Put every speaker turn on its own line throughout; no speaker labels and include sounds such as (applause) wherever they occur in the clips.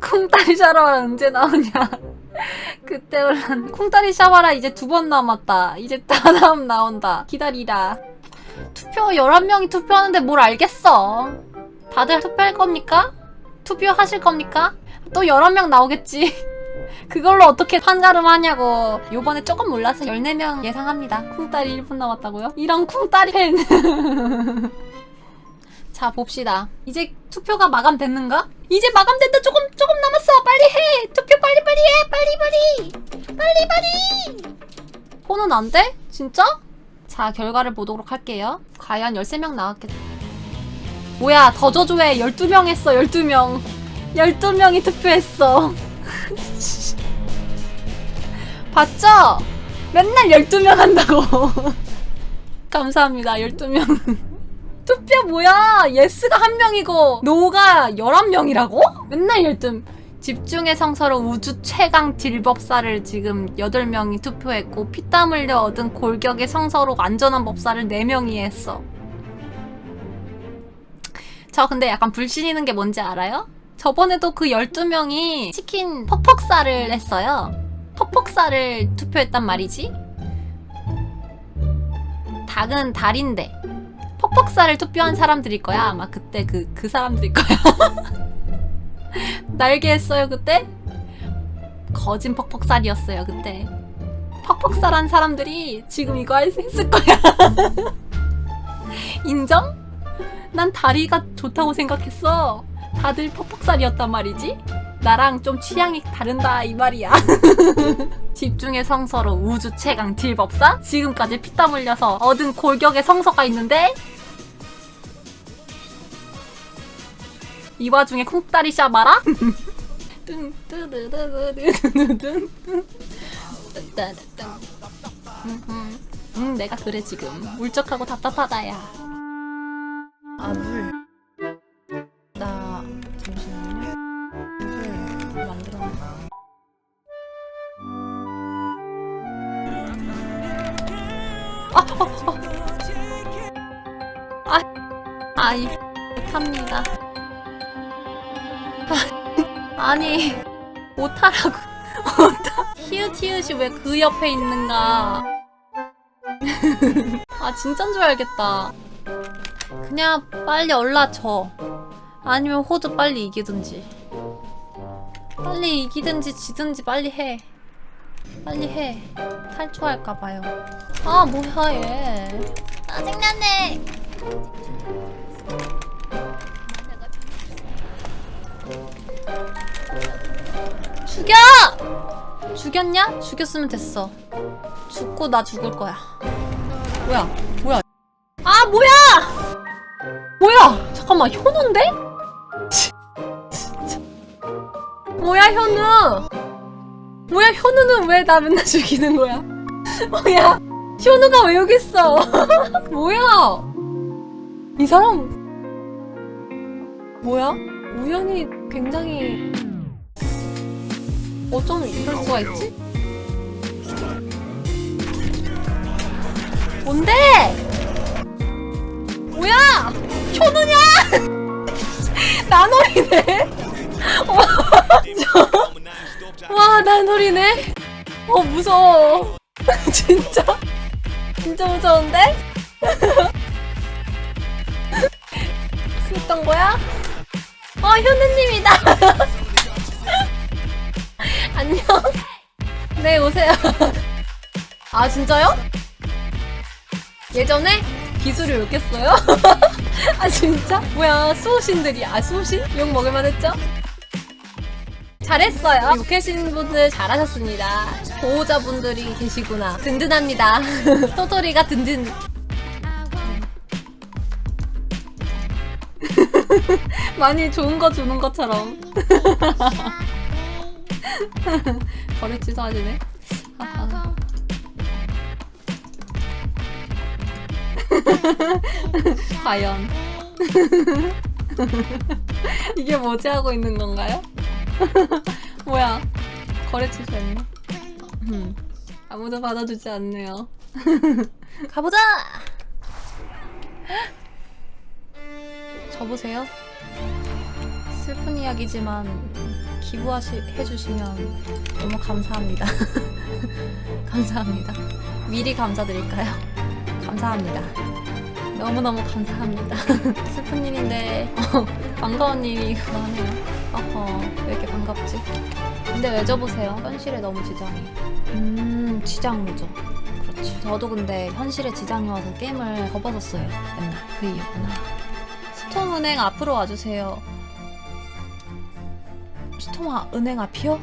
쿵따리 샤워라 언제 나오냐? (laughs) 그때 올랐네. 쿵따리 샤워라 이제 두 번 남았다. 이제 다 (laughs) 다음 나온다. 기다리라. 투표 11명이 투표하는데 뭘 알겠어. 다들 투표할 겁니까? 투표하실 겁니까? 또 11명 나오겠지. (laughs) 그걸로 어떻게 판가름 하냐고. 요번에 조금 몰라서 14명 예상합니다. 쿵따리 1분 남았다고요? 이런 쿵따리 팬. 자, 봅시다. 이제 투표가 마감됐는가? 이제 마감된다. 조금, 조금 남았어. 빨리 해. 투표 빨리, 빨리 해. 빨리, 빨리. 빨리, 빨리. 폰은 안 돼? 진짜? 자, 결과를 보도록 할게요. 과연 13명 나왔겠다. 뭐야, 더 저조해. 12명 했어, 12명. 12명이 투표했어. (laughs) 봤죠? 맨날 12명 한다고. (laughs) 감사합니다, 12명. 투표 뭐야? 예스가 한 명이고 노가 11명이라고? 맨날 12 집중의 성서로 우주 최강 딜법사를 지금 8명이 투표했고 피땀 흘려 얻은 골격의 성서로 안전한 법사를 4명이 했어. 저 근데 약간 불신이는 게 뭔지 알아요? 저번에도 그 12명이 치킨 퍽퍽사를 했어요. 퍽퍽사를 투표했단 말이지. 닭은 달인데 퍽퍽사를 투표한 사람들일 거야. 아마 그때 그, 그 사람들일 거야. (laughs) 날개 했어요, 그때? 거진 퍽퍽살이었어요, 그때. 퍽퍽살한 사람들이 지금 이거 할- 했을 거야. (laughs) 인정? 난 다리가 좋다고 생각했어. 다들 퍽퍽살이었단 말이지? 나랑 좀 취향이 다른다, 이 말이야. (laughs) 집중의 성서로 우주 최강 딜법사? 지금까지 피땀 흘려서 얻은 골격의 성서가 있는데 이 와중에 콩다리 샤마라? 뚱뚜두두두두두둔. 따따따따. 음, 내가 그래 지금 울적하고 답답하다야.
아, 물. 나, 잠시만요. 물을 만들었네.
아이 못합니다. 아, 아니 못하라고 못하. (laughs) 히읗 히읗이 왜 그 옆에 있는가? (laughs) 아 진짠 줄 알겠다. 그냥 빨리 얼라쳐. 아니면 호드 빨리 이기든지. 빨리 이기든지 지든지 빨리 해. 빨리 해. 탈출할까봐요. 아 뭐야 얘. 짜증나네. 죽여! 죽였냐? 죽였으면 됐어. 죽고 나 죽을 거야. 뭐야? 뭐야? 아 뭐야? 뭐야? 잠깐만 현우인데? 뭐야 현우? 뭐야 현우는 왜 나 맨날 죽이는 거야? 뭐야? 현우가 왜 여기 있어? (laughs) 뭐야? 이 사람 뭐야? 우연히 굉장히 어쩜 이럴 수가 있지? 뭔데? 뭐야? 현우냐? (laughs) 나놀이네? 와 나놀이네? 어 무서워 (laughs) 진짜? 진짜 무서운데? (laughs) 했던 거야? 어 현우님이다 안녕. 네, 오세요. 아, 진짜요? 예전에 기술을 욕했어요? (laughs) 아, 진짜? 뭐야, 수호신들이. 아, 수호신? 욕 먹을만 했죠? 잘했어요. 욕하신 분들 잘하셨습니다. 보호자분들이 계시구나. 든든합니다. (laughs) 토토리가 든든. (laughs) 많이 좋은 거 주는 것처럼. (laughs) 거래 취소하시네. 하하. (laughs) 과연 (laughs) 이게 뭐지 하고 있는 건가요? 뭐야? 거래 취소했네. 음, 아무도 받아주지 않네요. 가보자. (gasps) 저 보세요. 슬픈 이야기지만 기부해 주시면 너무 감사합니다. (laughs) 감사합니다. 미리 감사드릴까요? 감사합니다. 너무너무 감사합니다. (laughs) 슬픈 일인데 어, 반가운 일이 많네요. 어허 왜 이렇게 반갑지? 근데 왜 저보세요? 현실에 너무 지장이. 음 지장이죠. 그렇지. 저도 근데 현실에 지장이 와서 게임을 접어졌어요. 맨날 그 이유구나. 스톰은행 앞으로 와주세요. 아- 은행 앞이요?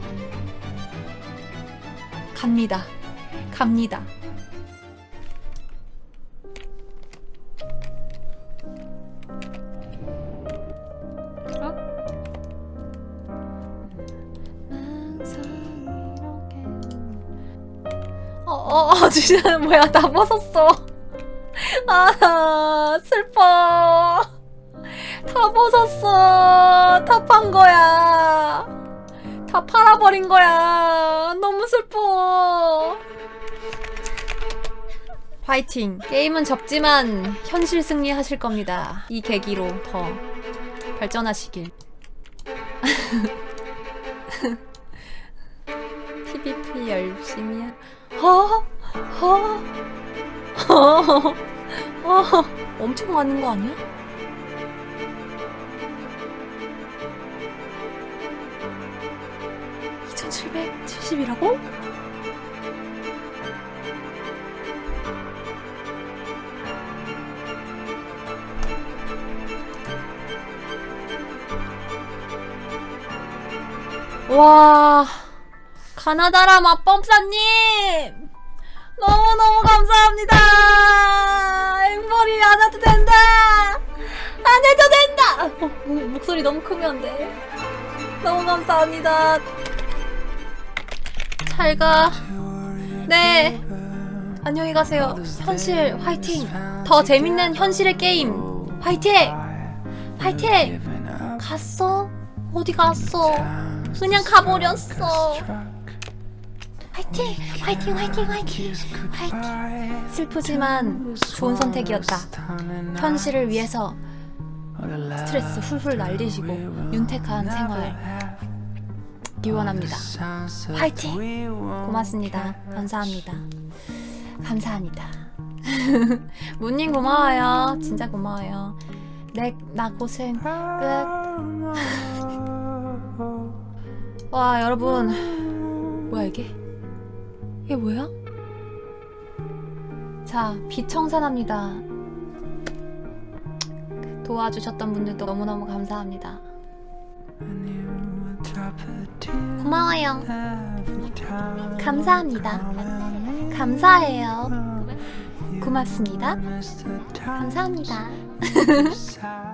갑니다. 갑니다. 어, 어, 어, 진짜 뭐야, 다 벗었어. (laughs) 아, 슬퍼. 다 벗었어. 다 판 거야. 다 팔아버린 거야. 너무 슬퍼. 화이팅. 게임은 접지만 현실 승리하실 겁니다. 이 계기로 더 발전하시길. PVP 열심히 하... 허? 허? 허? 허? 엄청 많은 거 아니야? (2770이라고) 와 가나다라 맛범사님! 너무너무 감사합니다! 앵벌이 안 해도 된다! 안 해도 된다! 어, 목- 목소리 너무 크면 안돼. 너무 감사합니다 잘 가 네 안녕히 가세요 현실 화이팅 더 재밌는 현실의 게임 화이팅 화이팅 갔어 어디 갔어 그냥 가버렸어 화이팅! 화이팅! 화이팅! 화이팅! 화이팅! 슬프지만 좋은 선택이었다. 현실을 위해서 스트레스 훌훌 날리시고 윤택한 생활 기원합니다. 화이팅! 고맙습니다. 감사합니다. 감사합니다. (laughs) 문님 고마워요. 진짜 고마워요. 내, 나 고생 끝. (laughs) 와, 여러분. 뭐야, 이게? 이게 뭐야? 자, 비청산합니다. 도와주셨던 분들도 너무너무 감사합니다. 고마워요. 감사합니다. 감사해요. 고맙습니다. 감사합니다. (laughs)